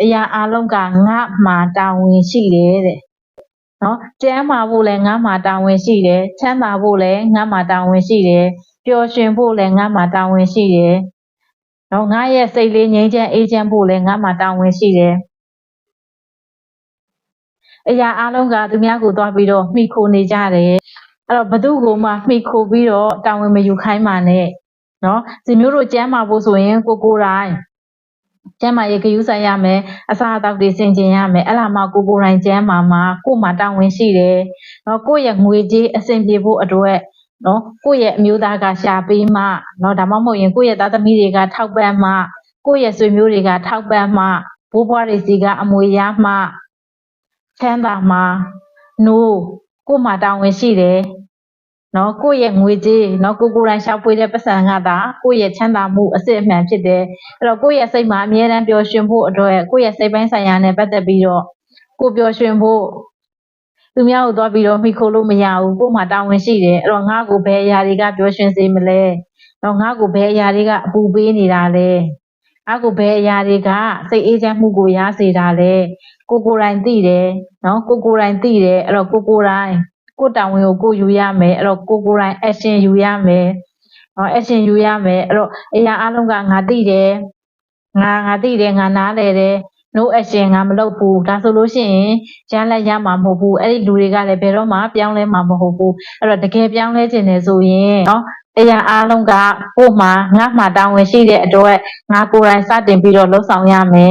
အရာအလုံးကငါမှာတာဝန်ရှိတယ်တဲ့နော်ကျမ်းမာဖို့လည်းငါမှာတာဝန်ရှိတယ်ချမ်းသာဖို့လည်းငါမှာတာဝန်ရှိတယ်ပျော်ရွှင်ဖို့လည်းငါမှာတာဝန်ရှိတယ်နော်ငါရဲ့စိတ်လေးငြိမ်းချမ်းအေးချမ်းဖို့လည်းငါမှာတာဝန်ရှိတယ်အရာအလုံးကသူများကိုသွားပြီးတော့မှီခိုနေကြတယ်အဲ့တော့ဘသူ့ကိုမှမှီခိုပြီးတော့တာဝန်မယူခိုင်းပါနဲ့နော်ဒီမျိုးတို့ကျမ်းမာဖို့ဆိုရင်ကိုကိုယ်တိုင် ကျမ်းမာရေးဂရုစိုက်ရမယ်အစာအသောက်တွေဆင်ခြင်ရမယ်အဲ့လာမှကိုကိုယ်တိုင်ကျမ်းမာမှာကိုယ်မှာတာဝန်ရှိတယ်နော်ကိုယ့်ရဲ့ငွေကြေးအဆင်ပြေဖို့အတွက်နော်ကိုယ့်ရဲ့အမျိုးသားကရှာပေးမှနော်ဒါမှမဟုတ်ရင်ကိုယ့်ရဲ့သားသမီးတွေကထောက်ပံ့မှကိုယ့်ရဲ့ဆွေမျိုးတွေကထောက်ပံ့မှဘိုးဘွားတွေစီကအမွေရမှချမ်းသာမှနိုးကိုယ်မှာတာဝန်ရှိတယ် နော်ကိုယ့်ရဲ့ငွေကြေးနော်ကိုကိုယ်တိုင်ရှာဖွေတဲ့ပတ်စံကသာကိုယ့်ရဲ့ချမ်းသာမှုအစစ်အမှန်ဖြစ်တယ်အဲ့တော့ကိုယ့်ရဲ့စိတ်မှာအမြဲတမ်းပျော်ရွှင်ဖို့အတွက်ကိုယ့်ရဲ့စိတ်ပိုင်းဆိုင်ရာနဲ့ပတ်သက်ပြီးတော့ကိုယ်ပျော်ရွှင်ဖို့သူများကိုသွားပြီးတော့မိခိုးလို့မရဘူးကိုယ်မှာတာဝန်ရှိတယ်အဲ့တော့ငါ့ကိုဘယ်အရာတွေကပျော်ရွှင်စေမလဲနော်ငါ့ကိုဘယ်အရာတွေကအပူပေးနေတာလဲငါ့ကိုဘယ်အရာတွေကစိတ်အေးချမ်းမှုကိုရစေတာလဲကိုကိုယ်တိုင်သိတယ်နော်ကိုကိုယ်တိုင်သိတယ်အဲ့တော့ကိုကိုယ်တိုင် ကိုတာဝန်ကိုကိုယူရမယ်အဲ့တော့ကိုကိုယ်တိုင် action ယူရမယ်နော် action ယူရမယ်အဲ့တော့အရာအလုံးကငါသိတယ်ငါငါသိတယ်ငါနားလည်တယ် no action ငါမလုပ်ဘူးဒါဆိုလို့ရှိရင်ရမ်းလက်ရမှာမဟုတ်ဘူးအဲ့ဒီလူတွေကလည်းဘယ်တော့မှပြောင်းလဲမှာမဟုတ်ဘူးအဲ့တော့တကယ်ပြောင်းလဲခြင်းတယ်ဆိုရင်နော်အရာအလုံးကကို့မှာငါ့မှာတာဝန်ရှိတဲ့အတွက်ငါကိုယ်တိုင်စတင်ပြီးတော့လှုပ်ဆောင်ရမယ်